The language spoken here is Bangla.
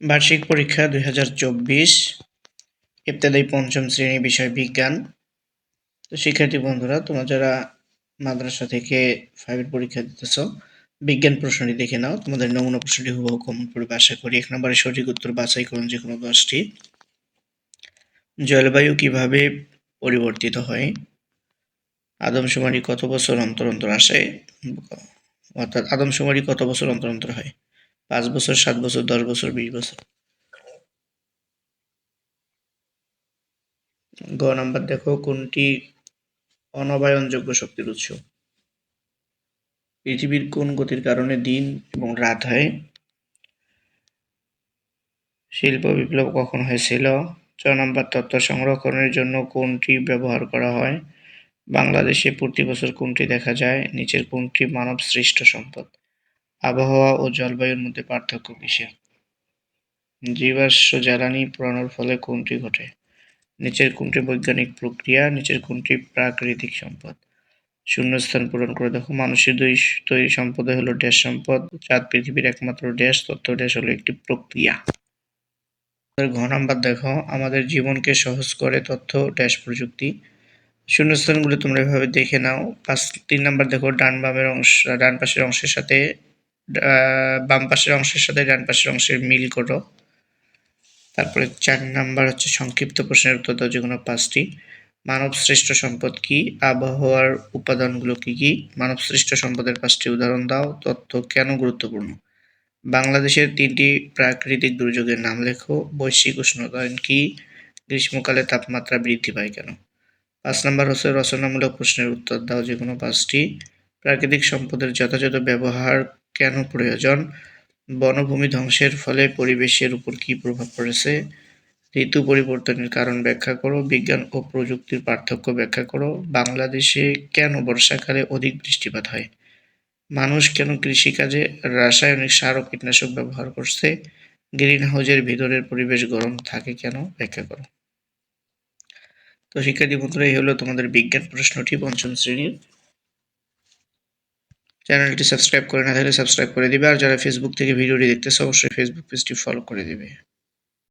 বার্ষিক পরীক্ষা দুই হাজার চব্বিশ পঞ্চম শ্রেণি বিষয় বিজ্ঞান। তো শিক্ষার্থী বন্ধুরা, তোমরা যারা মাদ্রাসা থেকে ফাইভের পরীক্ষা দিতেছ, বিজ্ঞান প্রশ্নটি দেখে নাও। তোমাদের নমুনা প্রশ্নটি হুবহু কমন পড়বে। আশা করি এক নম্বরে সঠিক উত্তর বাছাই করুন যে কোনো দশটি। জলবায়ু কীভাবে পরিবর্তিত হয়? আদমশুমারি কত বছর অন্তর অন্তর আসে? অর্থাৎ আদমশুমারি কত বছর অন্তর অন্তর হয়? পাঁচ বছর, সাত বছর, দশ বছর, বিশ বছর। গ নাম্বার দেখো, কোনটি অনবায়নযোগ্য শক্তির উৎস? পৃথিবীর কোন গতির কারণে দিন এবং রাত হয়? শিল্প বিপ্লব কখন হয়েছিল? ছ নম্বর, তথ্য সংরক্ষণের জন্য কোনটি ব্যবহার করা হয়? বাংলাদেশে প্রতি বছর কোনটি দেখা যায়? নিচের কোনটি মানব সৃষ্ট সম্পদ? আবহাওয়া ও জলবায়ুর মধ্যে পার্থক্য কিসে? জীবাশ্ম জ্বালানি পোড়ানোর ফলে কোনটি ঘটে? নিচের কোনটি বৈজ্ঞানিক প্রক্রিয়া? নিচের কোনটি প্রাকৃতিক সম্পদ? শূন্যস্থান পূরণ করে দেখো। মানুষের দুই তৈরি সম্পদ হলো ড্যাশ সম্পদ চাঁদ পৃথিবীর একমাত্র ড্যাশ। তথ্য ড্যাশ হলো একটি প্রক্রিয়া। ঘ নাম্বার দেখো। আমাদের জীবনকে সহজ করে তথ্য, ড্যাশ প্রযুক্তি। শূন্যস্থানগুলো তোমরা এভাবে দেখে নাও। পাঁচ, তিন নাম্বার দেখো, ডান বামের অংশ, ডান পাশের অংশের সাথে বাম পাশের অংশের সাথে ডান পাশের অংশের মিল করো। তারপরে চার নাম্বার হচ্ছে সংক্ষিপ্ত প্রশ্নের উত্তর দাও যেগুলো পাঁচটি। মানব সৃষ্ট সম্পদ কি? আবহাওয়ার উপাদানগুলো কি কি? মানব সৃষ্ট সম্পদের পাঁচটি উদাহরণ দাও। তথ্য কেন গুরুত্বপূর্ণ? বাংলাদেশের তিনটি প্রাকৃতিক দুর্যোগের নাম লেখো। বৈশ্বিক উষ্ণতায়ন কি? গ্রীষ্মকালে তাপমাত্রা বৃদ্ধি পায় কেন? পাঁচ নম্বর হচ্ছে রচনামূলক প্রশ্নের উত্তর দাও যে কোনো পাঁচটি। প্রাকৃতিক সম্পদের যথাযথ ব্যবহার কেন প্রয়োজন? বনভূমি ধ্বংসের ফলে পরিবেশের উপর কী প্রভাব পড়েছে? ঋতু পরিবর্তনের কারণ ব্যাখ্যা করো, বিজ্ঞান ও প্রযুক্তির পার্থক্য ব্যাখ্যা করো। বাংলাদেশে কেন বর্ষাকালে অধিক বৃষ্টিপাত হয়? মানুষ কেন কৃষিকাজে রাসায়নিক সার ও কীটনাশক ব্যবহার করছে? গ্রিন হাউজের ভিতরের পরিবেশ গরম থাকে কেন? ব্যাখ্যা করো। তো শিক্ষার্থী বন্ধুরা, এই হলো তোমাদের বিজ্ঞান প্রশ্নটি পঞ্চম শ্রেণির চ্যানেলটি সাবস্ক্রাইব করে না থাকলে সাবস্ক্রাইব করে দিবে। আর যারা ফেসবুক থেকে ভিডিওটি দেখতেছে, অবশ্যই ফেসবুক পেজটি ফলো করে দিবে।